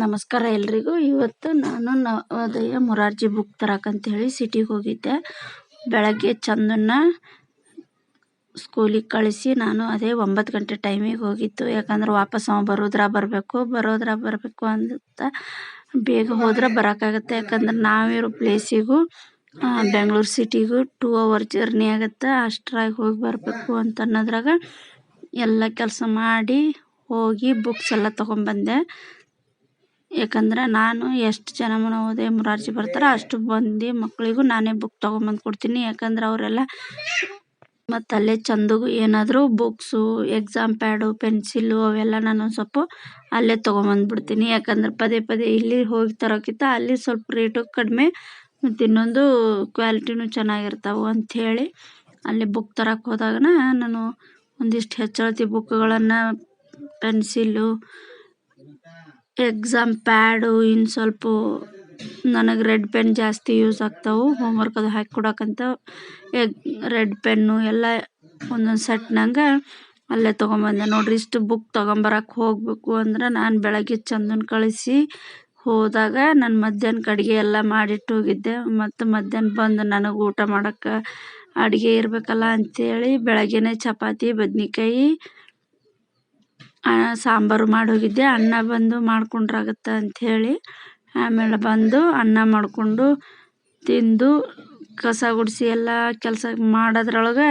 ನಮಸ್ಕಾರ ಎಲ್ರಿಗೂ. ಇವತ್ತು ನಾನು ನವೋದಯ ಮೊರಾರ್ಜಿ ಬುಕ್ ತರಕಂತ ಹೇಳಿ ಸಿಟಿಗೆ ಹೋಗಿದ್ದೆ. ಬೆಳಗ್ಗೆ ಚಂದನ್ನ ಸ್ಕೂಲಿಗೆ ಕಳಿಸಿ ನಾನು ಅದೇ ಒಂಬತ್ತು ಗಂಟೆ ಟೈಮಿಗೆ ಹೋಗಿತ್ತು ಯಾಕಂದ್ರೆ ವಾಪಸ್ ಅವ ಬರೋದ್ರ ಬರಬೇಕು ಬರೋದ್ರ ಬರಬೇಕು ಅಂತ ಬೇಗ ಹೋದ್ರೆ ಬರೋಕ್ಕಾಗತ್ತೆ ಯಾಕಂದ್ರೆ ನಾವಿರೋ ಪ್ಲೇಸಿಗೂ ಬೆಂಗಳೂರು ಸಿಟಿಗೂ ಟೂ ಅವರ್ ಜರ್ನಿ ಆಗುತ್ತೆ. ಅಷ್ಟ್ರಾಗಿ ಹೋಗಿ ಬರಬೇಕು ಅಂತ ಅನ್ನೋದ್ರಾಗ ಎಲ್ಲ ಕೆಲಸ ಮಾಡಿ ಹೋಗಿ ಬುಕ್ಸ್ ಎಲ್ಲ ತೊಗೊಂಬಂದೆ. ಯಾಕಂದ್ರೆ ನಾನು ಎಷ್ಟು ಜನ ನವೋದಯ ಮೊರಾರ್ಜಿ ಬರ್ತಾರೆ ಅಷ್ಟು ಮಂದಿ ಮಕ್ಕಳಿಗೂ ನಾನೇ ಬುಕ್ ತೊಗೊಂಬಂದು ಕೊಡ್ತೀನಿ. ಯಾಕಂದ್ರೆ ಅವರೆಲ್ಲ ಮತ್ತು ಅಲ್ಲೇ ಚಂದಗೂ ಏನಾದರೂ ಬುಕ್ಸು ಎಕ್ಸಾಮ್ ಪ್ಯಾಡು ಪೆನ್ಸಿಲ್ಲು ಅವೆಲ್ಲ ನಾನು ಸ್ವಲ್ಪ ಅಲ್ಲೇ ತೊಗೊಂಬಂದ್ಬಿಡ್ತೀನಿ ಯಾಕಂದ್ರೆ ಪದೇ ಪದೇ ಇಲ್ಲಿ ಹೋಗಿ ತರೋಕ್ಕಿಂತ ಅಲ್ಲಿ ಸ್ವಲ್ಪ ರೇಟು ಕಡಿಮೆ ಮತ್ತು ಇನ್ನೊಂದು ಕ್ವಾಲಿಟಿನೂ ಚೆನ್ನಾಗಿರ್ತಾವೆ ಅಂಥೇಳಿ ಅಲ್ಲಿ ಬುಕ್ ತರಕ್ಕೆ ಹೋದಾಗ ನಾನು ಒಂದಿಷ್ಟು ಹೆಚ್ಚಳತಿ ಬುಕ್ಗಳನ್ನು ಪೆನ್ಸಿಲ್ಲು ಎಕ್ಸಾಮ್ ಪ್ಯಾಡು ಇನ್ನು ಸ್ವಲ್ಪ ನನಗೆ ರೆಡ್ ಪೆನ್ ಜಾಸ್ತಿ ಯೂಸ್ ಆಗ್ತಾವೆ. ಹೋಮ್ವರ್ಕ್ ಅದು ಹಾಕಿ ಕೊಡಕ್ಕಂತ ಎಗ್ ರೆಡ್ ಪೆನ್ನು ಎಲ್ಲ ಒಂದೊಂದು ಸೆಟ್ನಾಗ ಅಲ್ಲೇ ತೊಗೊಂಬಂದೆ. ನೋಡಿರಿ ಇಷ್ಟು ಬುಕ್ ತೊಗೊಂಬರಕ್ಕೆ ಹೋಗಬೇಕು ಅಂದ್ರೆ ನಾನು ಬೆಳಗ್ಗೆ ಚಂದನ್ ಕಳಿಸಿ ಹೋದಾಗ ನಾನು ಮಧ್ಯಾಹ್ನಕ್ಕೆ ಅಡುಗೆ ಎಲ್ಲ ಮಾಡಿಟ್ಟು ಹೋಗಿದ್ದೆ. ಮತ್ತು ಮಧ್ಯಾಹ್ನ ಬಂದು ನನಗೆ ಊಟ ಮಾಡೋಕ್ಕೆ ಅಡುಗೆ ಇರಬೇಕಲ್ಲ ಅಂಥೇಳಿ ಬೆಳಗ್ಗೆನೇ ಚಪಾತಿ, ಬದ್ನೆಕಾಯಿ ಸಾಂಬಾರು ಮಾಡಿ ಹೋಗಿದ್ದೆ ಅನ್ನ ಬಂದು ಮಾಡ್ಕೊಂಡ್ರಾಗುತ್ತೆ ಅಂತ ಹೇಳಿ ಆಮೇಲೆ ಬಂದು ಅನ್ನ ಮಾಡಿಕೊಂಡು ತಿಂದು ಕಸ ಗುಡಿಸಿ ಎಲ್ಲ ಕೆಲಸ ಮಾಡೋದ್ರೊಳಗೆ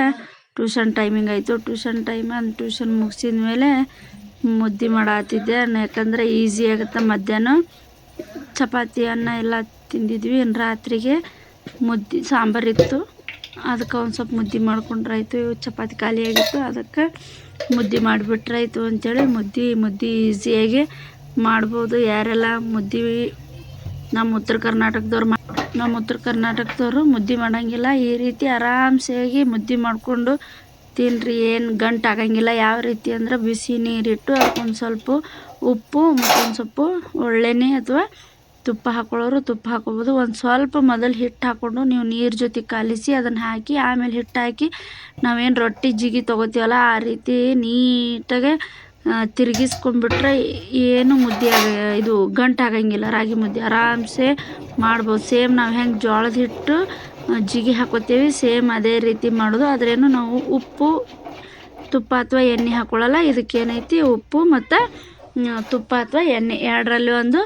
ಟ್ಯೂಷನ್ ಟೈಮಿಂಗ್ ಆಯಿತು. ಟ್ಯೂಷನ್ ಟೈಮ್ ಅಂದು ಟ್ಯೂಷನ್ ಮುಗಿಸಿದ ಮೇಲೆ ಮುದ್ದೆ ಮಾಡತ್ತಿದ್ದೆ ಯಾಕಂದರೆ ಈಸಿ ಆಗುತ್ತೆ. ಮಧ್ಯಾಹ್ನ ಚಪಾತಿ, ಅನ್ನ ಎಲ್ಲ ತಿಂದಿದ್ವಿ. ಇನ್ನು ರಾತ್ರಿಗೆ ಮುದ್ದೆ ಸಾಂಬಾರಿತ್ತು. ಅದಕ್ಕೆ ಒಂದು ಸ್ವಲ್ಪ ಮುದ್ದೆ ಮಾಡ್ಕೊಂಡ್ರಾಯ್ತು ಚಪಾತಿ ಖಾಲಿಯಾಗಿತ್ತು ಅದಕ್ಕೆ ಮುದ್ದೆ ಮಾಡಿಬಿಟ್ರಾಯ್ತು ಅಂಥೇಳಿ ಮುದ್ದೆ ಮುದ್ದೆ ಈಸಿಯಾಗಿ ಮಾಡ್ಬೋದು. ಯಾರೆಲ್ಲ ಮುದ್ದೆ ನಮ್ಮ ಉತ್ತರ ಕರ್ನಾಟಕದವ್ರು ನಮ್ಮ ಉತ್ತರ ಕರ್ನಾಟಕದವರು ಮುದ್ದೆ ಮಾಡೋಂಗಿಲ್ಲ, ಈ ರೀತಿ ಆರಾಮ್ಸೆಯಾಗಿ ಮುದ್ದೆ ಮಾಡಿಕೊಂಡು ತಿನ್ನಿರಿ ಏನು ಗಂಟು ಆಗಂಗಿಲ್ಲ. ಯಾವ ರೀತಿ ಅಂದ್ರೆ ಬಿಸಿ ನೀರಿಟ್ಟು ಅದಕ್ಕೊಂದು ಸ್ವಲ್ಪ ಉಪ್ಪು ಮತ್ತೊಂದು ಸ್ವಲ್ಪ ಒಳ್ಳೆಣ್ಣೆ ಅಥವಾ ತುಪ್ಪ ಹಾಕೊಳ್ಳೋರು ತುಪ್ಪ ಹಾಕೋಬೋದು. ಒಂದು ಸ್ವಲ್ಪ ಮೊದಲು ಹಿಟ್ಟು ಹಾಕ್ಕೊಂಡು ನೀವು ನೀರು ಜೊತೆ ಕಲಿಸಿ ಅದನ್ನು ಹಾಕಿ ಆಮೇಲೆ ಹಿಟ್ಟು ಹಾಕಿ ನಾವೇನು ರೊಟ್ಟಿ ಜಿಗಿ ತೊಗೋತೀವಲ್ಲ ಆ ರೀತಿ ನೀಟಾಗೆ ತಿರುಗಿಸ್ಕೊಂಡ್ಬಿಟ್ರೆ ಏನು ಮುದ್ದೆ ಆಗ, ಇದು ಗಂಟು ಆಗಂಗಿಲ್ಲ, ರಾಗಿ ಮುದ್ದೆ ಆರಾಮ್ಸೆ ಮಾಡ್ಬೋದು. ಸೇಮ್ ನಾವು ಹೆಂಗೆ ಜೋಳದ ಹಿಟ್ಟು ಜಿಗಿ ಹಾಕೋತೀವಿ, ಸೇಮ್ ಅದೇ ರೀತಿ ಮಾಡೋದು. ಆದ್ರೇನು ನಾವು ಉಪ್ಪು, ತುಪ್ಪ ಅಥವಾ ಎಣ್ಣೆ ಹಾಕೊಳ್ಳಲ್ಲ, ಇದಕ್ಕೇನೈತಿ ಉಪ್ಪು ಮತ್ತು ತುಪ್ಪ ಅಥವಾ ಎಣ್ಣೆ ಎರಡರಲ್ಲಿ ಒಂದು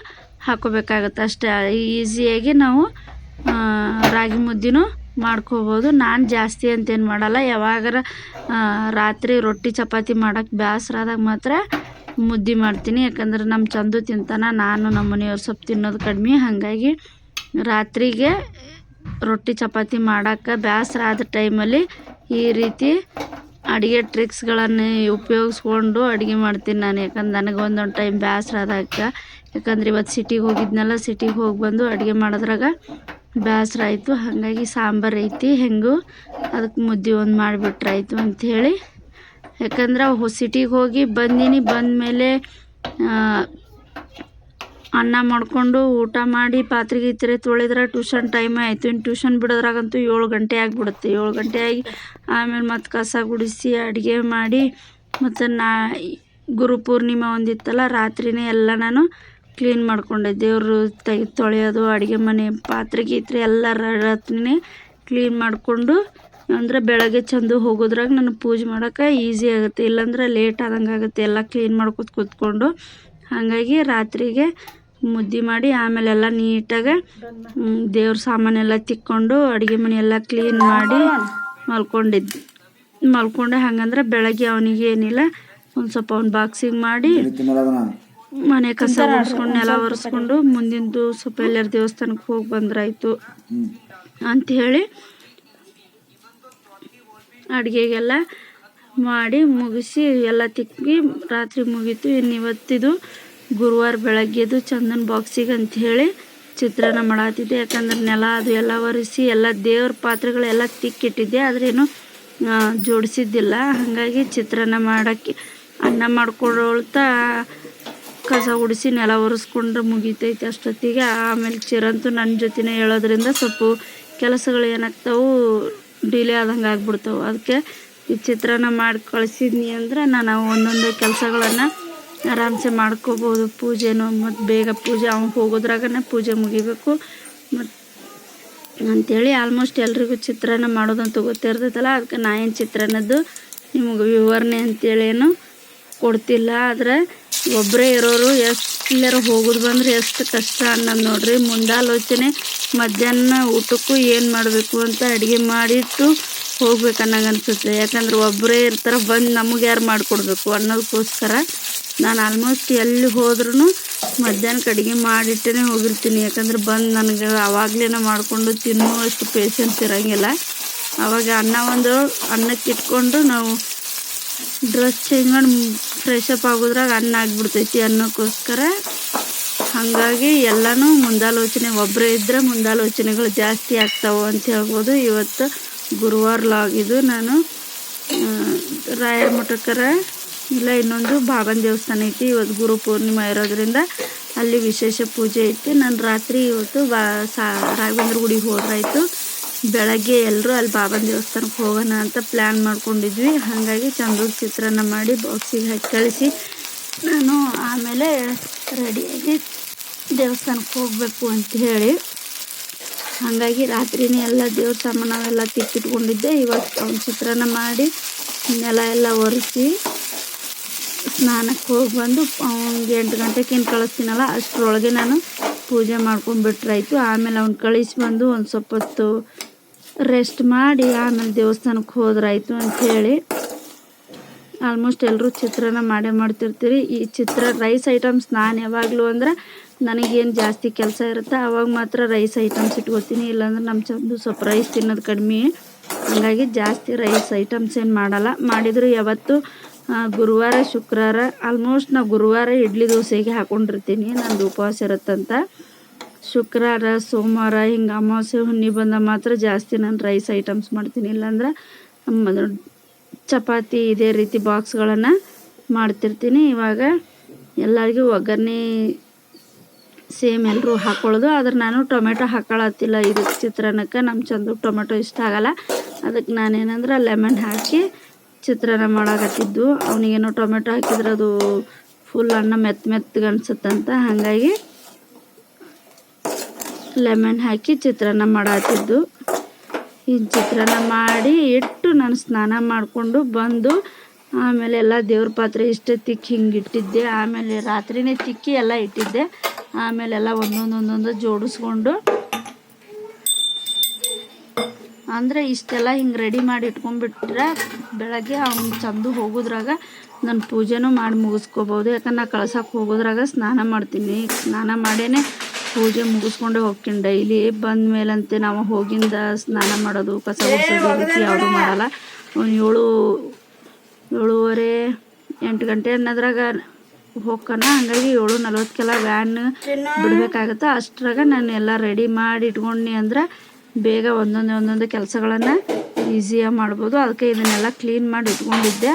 ಹಾಕೋಬೇಕಾಗತ್ತೆ ಅಷ್ಟೇ. ಈಸಿಯಾಗಿ ನಾವು ರಾಗಿ ಮುದ್ದೆನೂ ಮಾಡ್ಕೋಬೋದು. ನಾನು ಜಾಸ್ತಿ ಅಂತೇನು ಮಾಡಲ್ಲ. ಯಾವಾಗಾರ ರಾತ್ರಿ ರೊಟ್ಟಿ ಚಪಾತಿ ಮಾಡೋಕ್ಕೆ ಬೇಸ್ರ ಆದಾಗ ಮಾತ್ರ ಮುದ್ದೆ ಮಾಡ್ತೀನಿ. ಯಾಕಂದ್ರೆ ನಮ್ಮ ಚಂದು ತಿಂತಾನೆ, ನಾನು ನಮ್ಮ ಮನೆಯವ್ರು ಸೊಪ್ಪು ತಿನ್ನೋದು ಕಡಿಮೆ. ಹಾಗಾಗಿ ರಾತ್ರಿಗೆ ರೊಟ್ಟಿ ಚಪಾತಿ ಮಾಡೋಕ್ಕೆ ಬೇಸ್ರ ಆದ ಟೈಮಲ್ಲಿ ಈ ರೀತಿ ಅಡುಗೆ ಟ್ರಿಕ್ಸ್ಗಳನ್ನು ಉಪಯೋಗಿಸ್ಕೊಂಡು ಅಡುಗೆ ಮಾಡ್ತೀನಿ ನಾನು. ಯಾಕಂದ್ರೆ ನನಗೆ ಒಂದೊಂದು ಟೈಮ್ ಬೇಸ್ರ ಯಾಕಂದ್ರೆ ಇವತ್ತು ಸಿಟಿಗೆ ಹೋಗಿದ್ನಲ್ಲ ಸಿಟಿಗೆ ಹೋಗಿ ಬಂದು ಅಡುಗೆ ಮಾಡೋದ್ರಾಗ ಬೇಸ್ರ ಆಯಿತು. ಹಾಗಾಗಿ ಸಾಂಬಾರು ಐತಿ, ಹೆಂಗೂ ಅದಕ್ಕೆ ಮುದ್ದೆ ಒಂದು ಮಾಡಿಬಿಟ್ರಾಯ್ತು ಅಂಥೇಳಿ ಯಾಕಂದ್ರೆ ಸಿಟಿಗೆ ಹೋಗಿ ಬಂದೀನಿ, ಬಂದಮೇಲೆ ಅನ್ನ ಮಾಡಿಕೊಂಡು ಊಟ ಮಾಡಿ ಪಾತ್ರೆ ಗೀತ್ರೆ ತೊಳೆದ್ರೆ ಟ್ಯೂಷನ್ ಟೈಮ್ ಆಯಿತು. ಇನ್ನು ಟ್ಯೂಷನ್ ಬಿಡೋದ್ರಾಗಂತೂ ಏಳು ಗಂಟೆ ಆಗಿಬಿಡುತ್ತೆ. ಏಳು ಗಂಟೆ ಆಗಿ ಆಮೇಲೆ ಮತ್ತು ಕಸ ಗುಡಿಸಿ ಅಡುಗೆ ಮಾಡಿ ಮತ್ತು ನಾ, ಗುರು ಪೂರ್ಣಿಮೆ ಒಂದಿತ್ತಲ್ಲ, ರಾತ್ರಿನೇ ಎಲ್ಲ ನಾನು ಕ್ಲೀನ್ ಮಾಡಿಕೊಂಡೆ. ದೇವರು ತೆಗೆ, ತೊಳೆಯೋದು, ಅಡುಗೆ ಮನೆ, ಪಾತ್ರೆ, ಗೀತ್ರೆ ಎಲ್ಲ ರಾತ್ರಿನೇ ಕ್ಲೀನ್ ಮಾಡಿಕೊಂಡು ಅಂದರೆ ಬೆಳಗ್ಗೆ ಚಂದ ಹೋಗೋದ್ರಾಗ ನನಗೆ ಪೂಜೆ ಮಾಡೋಕೆ ಈಸಿ ಆಗುತ್ತೆ. ಇಲ್ಲಾಂದ್ರೆ ಲೇಟ್ ಆದಂಗೆ ಆಗುತ್ತೆ. ಎಲ್ಲ ಕ್ಲೀನ್ ಮಾಡ್ಕೊತ ಕೂತ್ಕೊಂಡು ಹಾಗಾಗಿ ರಾತ್ರಿಗೆ ಮುದ್ದೆ ಮಾಡಿ ಆಮೇಲೆ ಎಲ್ಲ ನೀಟಾಗಿ ದೇವ್ರ ಸಾಮಾನೆಲ್ಲ ತಿಕ್ಕೊಂಡು ಅಡುಗೆ ಮನೆ ಎಲ್ಲ ಕ್ಲೀನ್ ಮಾಡಿ ಮಲ್ಕೊಂಡಿದ್ದು. ಮಲ್ಕೊಂಡೆ ಹಂಗಂದ್ರೆ ಬೆಳಗ್ಗೆ ಅವನಿಗೆ ಏನಿಲ್ಲ ಒಂದು ಸ್ವಲ್ಪ ಅವ್ನ ಬಾಕ್ಸಿಂಗ್ ಮಾಡಿ ಮನೆ ಕಸ ಒರೆಸ್ಕೊಂಡು ನೆಲ ಒರೆಸ್ಕೊಂಡು ಮುಂದಿನ ಸ್ವಲ್ಪ ಎಲ್ಲರ ದೇವಸ್ಥಾನಕ್ಕೆ ಹೋಗಿ ಬಂದ್ರಾಯ್ತು. ಹೇಳಿ ಅಡುಗೆಗೆಲ್ಲ ಮಾಡಿ ಮುಗಿಸಿ ಎಲ್ಲ ತಿಕ್ಕಿ ರಾತ್ರಿ ಮುಗೀತು. ಇನ್ನು ಇವತ್ತಿದು ಗುರುವಾರ ಬೆಳಗ್ಗೆದು ಚಂದನ್ ಬಾಕ್ಸಿಗೆ ಅಂಥೇಳಿ ಚಿತ್ರಾನ್ನ ಮಾಡತ್ತಿದ್ದೆ ಯಾಕಂದ್ರೆ ನೆಲ ಅದು ಎಲ್ಲ ಒರೆಸಿ ಎಲ್ಲ ದೇವ್ರ ಪಾತ್ರೆಗಳೆಲ್ಲ ತಿಕ್ಕಿಟ್ಟಿದ್ದೆ. ಆದ್ರೇನು ಜೋಡಿಸಿದ್ದಿಲ್ಲ. ಹಾಗಾಗಿ ಚಿತ್ರಾನ್ನ ಮಾಡೋಕ್ಕೆ ಅನ್ನ ಮಾಡ್ಕೊಳ್ತಾ ಕಸ ಗುಡಿಸಿ ನೆಲ ಒರೆಸ್ಕೊಂಡ್ರೆ ಮುಗಿತೈತೆ ಅಷ್ಟೊತ್ತಿಗೆ. ಆಮೇಲೆ ಚಿರಂತು ನನ್ನ ಜೊತೆನೇ ಹೇಳೋದ್ರಿಂದ ಸ್ವಲ್ಪ ಕೆಲಸಗಳು ಏನಾಗ್ತಾವೆ ಡಿಲೇ ಆದಂಗೆ ಆಗ್ಬಿಡ್ತಾವೆ. ಅದಕ್ಕೆ ಈ ಚಿತ್ರಾನ್ನ ಮಾಡಿ ಕಳಿಸಿದ್ನಿ ಅಂದ್ರೆ ನಾನು ಒಂದೊಂದು ಕೆಲಸಗಳನ್ನು ಆರಾಮ್ಸೆ ಮಾಡ್ಕೋಬೋದು. ಪೂಜೆನೂ ಮತ್ತು ಬೇಗ ಪೂಜೆ, ಅವ್ನು ಹೋಗೋದ್ರಾಗನೇ ಪೂಜೆ ಮುಗಿಬೇಕು. ಮತ್ತು ಅಂಥೇಳಿ ಆಲ್ಮೋಸ್ಟ್ ಎಲ್ರಿಗೂ ಚಿತ್ರಾನ್ನ ಮಾಡೋದಂತ ಗೊತ್ತಿರ್ತೈತಲ್ಲ ಅದಕ್ಕೆ ನಾ ಏನು ಚಿತ್ರಾನ್ನದ್ದು ನಿಮಗೆ ವಿವರಣೆ ಅಂತೇಳಿ ಏನು ಕೊಡ್ತಿಲ್ಲ. ಆದರೆ ಒಬ್ಬರೇ ಇರೋರು ಎಷ್ಟು ಹೋಗೋದು ಬಂದ್ರೆ ಎಷ್ಟು ಕಷ್ಟ ಅನ್ನೋದು ನೋಡ್ರಿ. ಮುಂದಾಲೋಚನೆ, ಮಧ್ಯಾಹ್ನ ಊಟಕ್ಕೂ ಏನು ಮಾಡಬೇಕು ಅಂತ ಅಡುಗೆ ಮಾಡಿಟ್ಟು ಹೋಗ್ಬೇಕು ಅನ್ನಂಗೆ ಅನಿಸುತ್ತೆ. ಯಾಕಂದ್ರೆ ಒಬ್ಬರೇ ಇರ್ತಾರೆ, ಬಂದು ನಮಗೆ ಯಾರು ಮಾಡಿಕೊಡ್ಬೇಕು ಅನ್ನೋದಕ್ಕೋಸ್ಕರ ನಾನು ಆಲ್ಮೋಸ್ಟ್ ಎಲ್ಲಿ ಹೋದ್ರೂ ಮಧ್ಯಾಹ್ನಕ್ಕೆ ಅಡುಗೆ ಮಾಡಿಟ್ಟೇ ಹೋಗಿರ್ತೀನಿ. ಯಾಕಂದ್ರೆ ಬಂದು ನನಗೆ ಆವಾಗಲೇ ಮಾಡಿಕೊಂಡು ತಿನ್ನುವಷ್ಟು ಪೇಷನ್ಸ್ ಇರೋಂಗಿಲ್ಲ. ಆವಾಗ ಅನ್ನ ಒಂದು ಅನ್ನಕ್ಕೆ ಇಟ್ಕೊಂಡು ನಾವು ಡ್ರೆಸ್ ಚೇಂಜ್ ಮಾಡಿ ಫ್ರೆಶ್ ಅಪ್ ಆಗೋದ್ರಾಗ ಅನ್ನ ಆಗ್ಬಿಡ್ತೈತಿ ಅನ್ನೋಕ್ಕೋಸ್ಕರ ಹಾಗಾಗಿ ಎಲ್ಲನೂ ಮುಂದಾಲೋಚನೆ ಒಬ್ಬರೇ ಇದ್ದರೆ ಮುಂದಾಲೋಚನೆಗಳು ಜಾಸ್ತಿ ಆಗ್ತಾವೆ ಅಂತ ಹೇಳ್ಬೋದು. ಇವತ್ತು ಗುರುವಾರ ಲಾಗಿದ್ದು ನಾನು ರಾಯರ ಮಠಕ್ಕರ ಇಲ್ಲ, ಇನ್ನೊಂದು ಬಾಬನ್ ದೇವಸ್ಥಾನ ಐತಿ. ಇವತ್ತು ಗುರು ಪೂರ್ಣಿಮಾ ಇರೋದ್ರಿಂದ ಅಲ್ಲಿ ವಿಶೇಷ ಪೂಜೆ ಐತಿ. ನಾನು ರಾತ್ರಿ ಇವತ್ತು ಬಾ, ಸಾ, ರಾಘವೇಂದ್ರ ಗುಡಿಗೆ ಹೋದ್ರಾಯ್ತು. ಬೆಳಗ್ಗೆ ಎಲ್ಲರೂ ಅಲ್ಲಿ ಬಾಬನ ದೇವಸ್ಥಾನಕ್ಕೆ ಹೋಗೋಣ ಅಂತ ಪ್ಲ್ಯಾನ್ ಮಾಡ್ಕೊಂಡಿದ್ವಿ. ಹಾಗಾಗಿ ಚಂದ್ರದ ಚಿತ್ರಾನ್ನ ಮಾಡಿ ಬಾಕ್ಸಿಗೆ ಹಾಕಿ ಕಳಿಸಿ. ನಾನು ಆಮೇಲೆ ರೆಡಿಯಾಗಿ ದೇವಸ್ಥಾನಕ್ಕೆ ಹೋಗಬೇಕು ಅಂತ ಹೇಳಿ. ಹಾಗಾಗಿ ರಾತ್ರಿನೇ ಎಲ್ಲ ದೇವ್ರ ಸಾಮಾನವೆಲ್ಲ ತಿಕ್ಕಿಟ್ಕೊಂಡಿದ್ದೆ ಇವತ್ತು ಅವ್ನ ಚಿತ್ರಾನ್ನ ಮಾಡಿ ನೆಲ ಎಲ್ಲ ಒರೆಸಿ ಸ್ನಾನಕ್ಕೆ ಹೋಗಿ ಬಂದು ಅವ್ನಿಗೆ ಎಂಟು ಗಂಟೆಗೆ ಏನು ಕಳಿಸ್ತೀನಲ್ಲ, ಅಷ್ಟರೊಳಗೆ ನಾನು ಪೂಜೆ ಮಾಡ್ಕೊಂಡ್ಬಿಟ್ರಾಯ್ತು. ಆಮೇಲೆ ಅವ್ನು ಕಳಿಸಿ ಬಂದು ಒಂದು ಸ್ವಲ್ಪ ಹೊತ್ತು ರೆಸ್ಟ್ ಮಾಡಿ ಆಮೇಲೆ ದೇವಸ್ಥಾನಕ್ಕೆ ಹೋದ್ರಾಯ್ತು ಅಂಥೇಳಿ ಆಲ್ಮೋಸ್ಟ್ ಎಲ್ಲರೂ ಚಿತ್ರಾನ್ನ ಮಾಡೇ ಮಾಡ್ತಿರ್ತೀರಿ. ಈ ಚಿತ್ರ ರೈಸ್ ಐಟಮ್ಸ್ ನಾನು ಯಾವಾಗಲೂ ಅಂದ್ರೆ ನನಗೇನು ಜಾಸ್ತಿ ಕೆಲಸ ಇರುತ್ತೆ ಆವಾಗ ಮಾತ್ರ ರೈಸ್ ಐಟಮ್ಸ್ ಇಟ್ಕೋತೀನಿ. ಇಲ್ಲಾಂದ್ರೆ ನಮ್ಮ ಚಂದು ಸ್ವಲ್ಪ ರೈಸ್ ತಿನ್ನೋದು ಕಡಿಮೆ. ಹಾಗಾಗಿ ಜಾಸ್ತಿ ರೈಸ್ ಐಟಮ್ಸ್ ಏನು ಮಾಡಲ್ಲ. ಮಾಡಿದ್ರು ಯಾವತ್ತು ಗುರುವಾರ, ಶುಕ್ರವಾರ ಆಲ್ಮೋಸ್ಟ್ ನಾವು ಗುರುವಾರ, ಇಡ್ಲಿ ದೋಸೆಗೆ ಹಾಕೊಂಡಿರ್ತೀನಿ. ನಂದು ಉಪವಾಸ ಇರುತ್ತಂತ. ಶುಕ್ರವಾರ, ಸೋಮವಾರ ಹಿಂಗೆ ಅಮಾವಾಸ್ಯೆ ಹುಣ್ಣಿ ಬಂದಾಗ ಮಾತ್ರ ಜಾಸ್ತಿ ನಾನು ರೈಸ್ ಐಟಮ್ಸ್ ಮಾಡ್ತೀನಿ. ಇಲ್ಲಾಂದ್ರೆ ಚಪಾತಿ ಇದೇ ರೀತಿ ಬಾಕ್ಸ್ಗಳನ್ನು ಮಾಡ್ತಿರ್ತೀನಿ. ಇವಾಗ ಎಲ್ಲರಿಗೂ ಒಗ್ಗರಣೆ ಸೇಮ್ ಎಲ್ಲರೂ ಹಾಕೊಳ್ಳೋದು. ಆದ್ರೆ ನಾನು ಟೊಮೆಟೊ ಹಾಕೊಳ್ಳತ್ತಿಲ್ಲ ಇದು ಚಿತ್ರಾನ್ನಕ್ಕೆ. ನಮ್ಮ ಚಂದು ಟೊಮೆಟೊ ಇಷ್ಟ ಆಗಲ್ಲ. ಅದಕ್ಕೆ ನಾನೇನಂದ್ರೆ ಲೆಮನ್ ಹಾಕಿ ಚಿತ್ರಾನ್ನ ಮಾಡಾಕತ್ತಿದ್ದು. ಅವನಿಗೇನೋ ಟೊಮೆಟೊ ಹಾಕಿದ್ರೆ ಅದು ಫುಲ್ ಅನ್ನ ಮೆತ್ತ ಮೆತ್ತಗೆ ಅನ್ಸುತ್ತಂತ. ಹಾಗಾಗಿ ಲೆಮನ್ ಹಾಕಿ ಚಿತ್ರಾನ್ನ ಮಾಡತ್ತಿದ್ದು ಈ ಚಿತ್ರಾನ್ನ ಮಾಡಿ ಇಟ್ಟು ನಾನು ಸ್ನಾನ ಮಾಡಿಕೊಂಡು ಬಂದು ಆಮೇಲೆ ಎಲ್ಲ ದೇವ್ರ ಪಾತ್ರೆ ಇಷ್ಟು ತಿಕ್ಕಿ ಹಿಂಗೆ ಇಟ್ಟಿದ್ದೆ. ಆಮೇಲೆ ರಾತ್ರಿನೇ ತಿಕ್ಕಿ ಎಲ್ಲ ಇಟ್ಟಿದ್ದೆ. ಆಮೇಲೆ ಎಲ್ಲ ಒಂದೊಂದೊಂದೊಂದು ಒಂದೊಂದು ಜೋಡಿಸ್ಕೊಂಡು ಅಂದರೆ ಇಷ್ಟೆಲ್ಲ ಹಿಂಗೆ ರೆಡಿ ಮಾಡಿ ಇಟ್ಕೊಂಡ್ಬಿಟ್ರೆ ಬೆಳಗ್ಗೆ ಅವ್ನು ಚಂದು ಹೋಗೋದ್ರಾಗ ನನ್ನ ಪೂಜೆನೂ ಮಾಡಿ ಮುಗಿಸ್ಕೋಬೋದು. ಯಾಕಂದ್ರೆ ನಾ ಕಳ್ಸಕ್ಕೆ ಹೋಗೋದ್ರಾಗ ಸ್ನಾನ ಮಾಡ್ತೀನಿ. ಸ್ನಾನ ಮಾಡೇನೆ ಪೂಜೆ ಮುಗಿಸ್ಕೊಂಡೆ ಹೋಗ್ತೀನಿ. ಡೈಲಿ ಬಂದ ಮೇಲಂತೆ ನಾವು ಹೋಗಿಂದ ಸ್ನಾನ ಮಾಡೋದು, ಕಸ ಗುಡಿಸೋದು ರೀತಿ ಯಾವುದೂ ಮಾಡಲ್ಲ. ಒಂದು ಏಳು, ಏಳುವರೆ, ಎಂಟು ಗಂಟೆ ಅನ್ನೋದ್ರಾಗ ಹೋಗ್ಕನ. ಹಂಗಾಗಿ ಏಳು ನಲ್ವತ್ತಕ್ಕೆಲ್ಲ ವ್ಯಾನ್ ಬಿಡಬೇಕಾಗತ್ತೆ. ಅಷ್ಟರಾಗ ನಾನು ಎಲ್ಲ ರೆಡಿ ಮಾಡಿ ಇಟ್ಕೊಂಡಿ ಅಂದ್ರೆ ಬೇಗ ಒಂದೊಂದೇ ಒಂದೊಂದೇ ಕೆಲಸಗಳನ್ನು ಈಸಿಯಾಗಿ ಮಾಡ್ಬೋದು. ಅದಕ್ಕೆ ಇದನ್ನೆಲ್ಲ ಕ್ಲೀನ್ ಮಾಡಿ ಇಟ್ಕೊಂಡಿದ್ದೆ.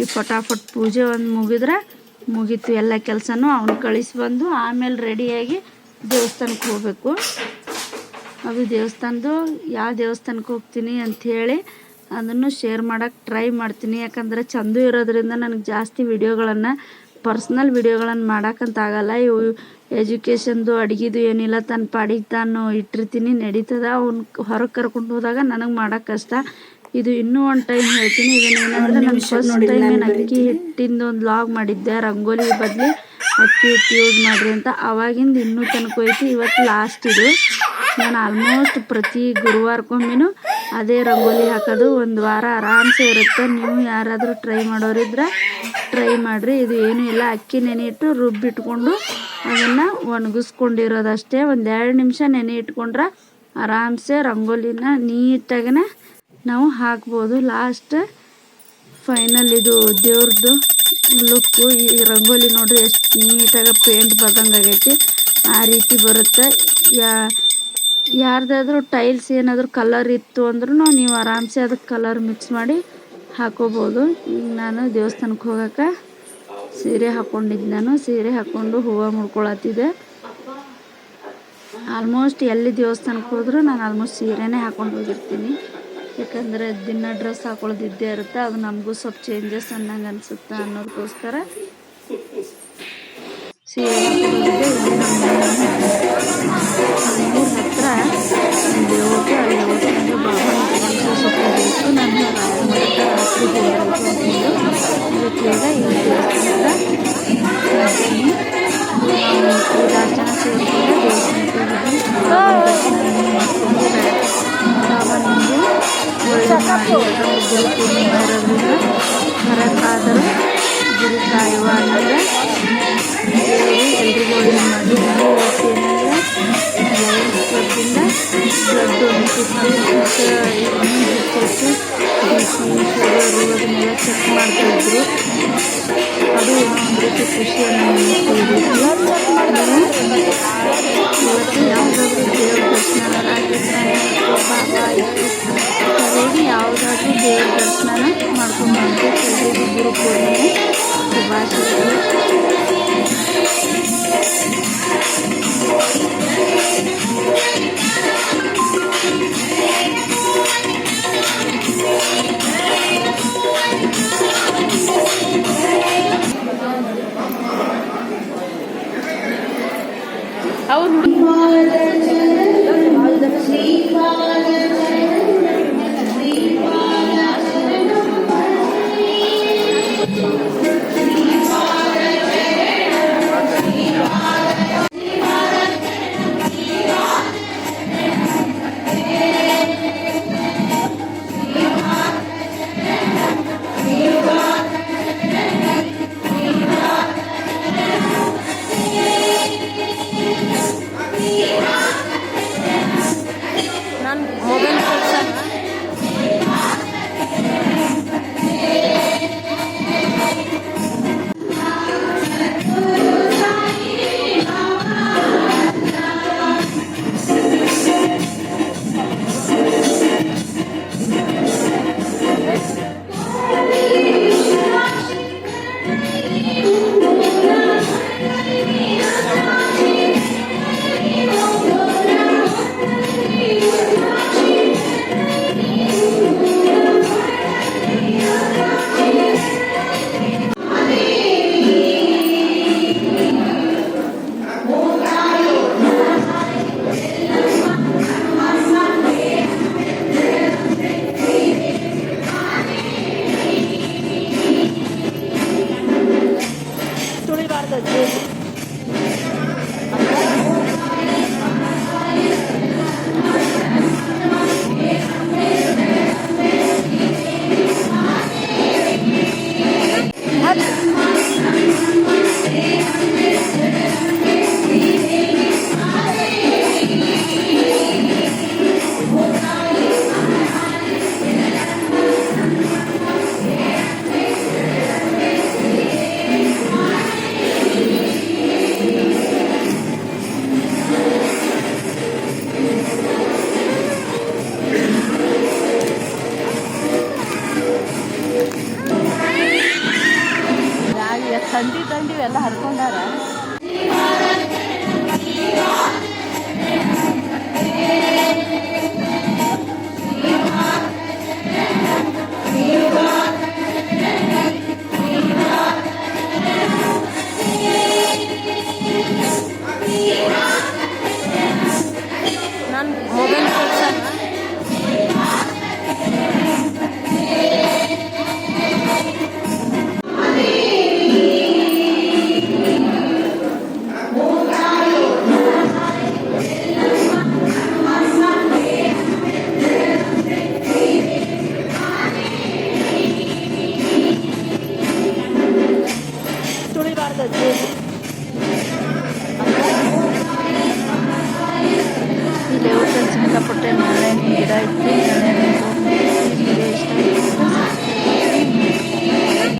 ಈ ಫಟಾಫಟ್ ಪೂಜೆ ಒಂದು ಮುಗಿದ್ರೆ ಮುಗೀತು. ಎಲ್ಲ ಕೆಲಸನೂ ಅವನು ಕಳಿಸಿ ಬಂದು ಆಮೇಲೆ ರೆಡಿಯಾಗಿ ದೇವಸ್ಥಾನಕ್ಕೆ ಹೋಗಬೇಕು. ಅದು ದೇವಸ್ಥಾನದ್ದು, ಯಾವ ದೇವಸ್ಥಾನಕ್ಕೆ ಹೋಗ್ತೀನಿ ಅಂಥೇಳಿ ಅದನ್ನು ಶೇರ್ ಮಾಡೋಕ್ಕೆ ಟ್ರೈ ಮಾಡ್ತೀನಿ. ಯಾಕಂದರೆ ಚಂದ ಇರೋದ್ರಿಂದ ನನಗೆ ಜಾಸ್ತಿ ವಿಡಿಯೋಗಳನ್ನು ಪರ್ಸ್ನಲ್ ವಿಡಿಯೋಗಳನ್ನು ಮಾಡೋಕ್ಕಂತ ಆಗಲ್ಲ. ಇವು ಎಜುಕೇಷನ್ದು ಅಡುಗೆದು ಏನಿಲ್ಲ ತನ್ನ ಪಾಡಿಗೆ ತಾನು ಇಟ್ಟಿರ್ತೀನಿ, ನಡೀತದ. ಅವ್ನು ಹೊರಗೆ ಕರ್ಕೊಂಡು ಹೋದಾಗ ನನಗೆ ಮಾಡೋಕ್ಕೆ ಕಷ್ಟ. ಇದು ಇನ್ನೂ ಒಂದು ಟೈಮ್ ಹೇಳ್ತೀನಿ. ಇದನ್ನೇನಂದ್ರೆ ನಾನು ಫಸ್ಟ್ ಟೈಮ್ ಏನು ಅಕ್ಕಿ ಹಿಟ್ಟಿಂದ ಒಂದು ಲಾಗ್ ಮಾಡಿದ್ದೆ ರಂಗೋಲಿ ಬದಲು ಅಕ್ಕಿ ಹಿಟ್ಟು ಯೂಸ್ ಮಾಡಿರಿ ಅಂತ. ಅವಾಗಿಂದ ಇನ್ನೂ ತನಕ ಹೋಯ್ತು. ಇವತ್ತು ಲಾಸ್ಟ್ ಇದು. ನಾನು ಆಲ್ಮೋಸ್ಟ್ ಪ್ರತಿ ಗುರುವಾರಕ್ಕೊಮ್ಮೆನೂ ಅದೇ ರಂಗೋಲಿ ಹಾಕೋದು. ಒಂದು ವಾರ ಆರಾಮ್ಸೆ ಇರುತ್ತೆ. ನೀವು ಯಾರಾದರೂ ಟ್ರೈ ಮಾಡೋರಿದ್ರೆ ಟ್ರೈ ಮಾಡಿರಿ. ಇದು ಏನೂ ಇಲ್ಲ. ಅಕ್ಕಿ ನೆನೆ ಇಟ್ಟು ರುಬ್ಬಿಟ್ಕೊಂಡು ಅದನ್ನು ಒಣಗಿಸ್ಕೊಂಡಿರೋದಷ್ಟೇ. ಒಂದು ಎರಡು ನಿಮಿಷ ನೆನೆ ಇಟ್ಕೊಂಡ್ರೆ ಆರಾಮ್ಸೆ ರಂಗೋಲಿನ ನೀಟಾಗೇ ನಾವು ಹಾಕ್ಬೋದು. ಲಾಸ್ಟ್ ಫೈನಲ್ ಇದು ದೇವ್ರದ್ದು ಲುಕ್ಕು ಈ ರಂಗೋಲಿ ನೋಡ್ರಿ ಎಷ್ಟು ನೀಟಾಗಿ ಪೇಂಟ್ ಬರ್ದಂಗೆ ಆಗೈತಿ. ಆ ರೀತಿ ಬರುತ್ತೆ. ಯಾ, ಯಾರ್ದಾದ್ರೂ ಟೈಲ್ಸ್ ಏನಾದರೂ ಕಲರ್ ಇತ್ತು ಅಂದ್ರೂ ನೀವು ಆರಾಮ್ಸೆ ಅದಕ್ಕೆ ಕಲರ್ ಮಿಕ್ಸ್ ಮಾಡಿ ಹಾಕೋಬೋದು. ಈಗ ನಾನು ದೇವಸ್ಥಾನಕ್ಕೆ ಹೋಗೋಕೆ ಸೀರೆ ಹಾಕ್ಕೊಂಡಿದ್ದು ನಾನು. ಸೀರೆ ಹಾಕ್ಕೊಂಡು ಹೂವು ಮುಡ್ಕೊಳತ್ತಿದ್ದೆ ಆಲ್ಮೋಸ್ಟ್ ಎಲ್ಲಿ ದೇವಸ್ಥಾನಕ್ಕೆ ಹೋದರೂ ನಾನು ಆಲ್ಮೋಸ್ಟ್ ಸೀರೆನೇ ಹಾಕ್ಕೊಂಡು ಹೋಗಿರ್ತೀನಿ. ಯಾಕಂದರೆ ದಿನ ಡ್ರೆಸ್ ಹಾಕೊಳ್ಳೋದು ಇದ್ದೇ ಇರುತ್ತೆ, ಅದು ನಮಗೂ ಸ್ವಲ್ಪ ಚೇಂಜಸ್ ಅನ್ನಂಗೆ ಅನಿಸುತ್ತೆ ಅನ್ನೋದಕ್ಕೋಸ್ಕರ. ಸೀರೆ ಕೊಡೋದಿದೆ ಇಲ್ಲಿ ನಮ್ಮ ಊರ ಹತ್ರ ಹೋಗಿ ಅಲ್ಲಿ ಹೋಗ್ಕೊಂಡು ಬಾಬಾ ಸುತ್ತಬೇಕು ನಾನು ರಾತ್ರಿ ಹೋಗಬೇಕು ಅಂತಂದು ಅದಕ್ಕೆ ಈ ದೇವಸ್ಥಾನದ ಮಾಡ್ತೀನಿ ನಾವು ಐದಾರು ಜನ ಸೇರಿಕೊಂಡು ದೇವಸ್ಥಾನಕ್ಕೆ ಹೋಗಿ ದರ್ಶನ ಮಾಡ್ಕೊಂಡು ಬಾಬಾ ನಮಗೆ ಒಳ್ಳೆ ಮಾಡಿ ಯಾಕಂದ್ರೆ ಗುರು ಪೂರ್ಣಿಮೆ ಇರೋದ್ರಿಂದ ಬರೋಕ್ಕಾದರೂ ಗುರು ಕಾಯುವ ಅನ್ನೋದು ದೇವರು ಎಲ್ರಿಗೂ ಒಳ್ಳೆ ಮಾಡಿ ನಾವು ಇವತ್ತೇನಂದ್ರೆ ಲಯನ್ಸ್ ಕ್ಲಬ್ಬಿಂದ ಬ್ಲಡ್ ಡೊನೇಟಿವ್ಗೆ ಮತ್ತು ಇಮ್ಯೂನ್ ಹೆಚ್ಚೈತೆ ಬಿ ಪಿ ಶುಗರು ಅದನ್ನೆಲ್ಲ ಚೆಕ್ ಮಾಡ್ತಾಯಿದ್ರು ಅದು ಏನೋ ಒಂದು ರೀತಿ ಖುಷಿಯನ್ನು ನೀಡ್ತಿದ್ರು ಇವತ್ತು ಯಾವುದಾದ್ರೂ ದೇವ್ರ ದರ್ಶನ ಎಲ್ರಿಗೂ ಗುರು ಪೂರ್ಣಿಮೆ ಶುಭಾಶಯಗಳು ಹೌದು ನಾನು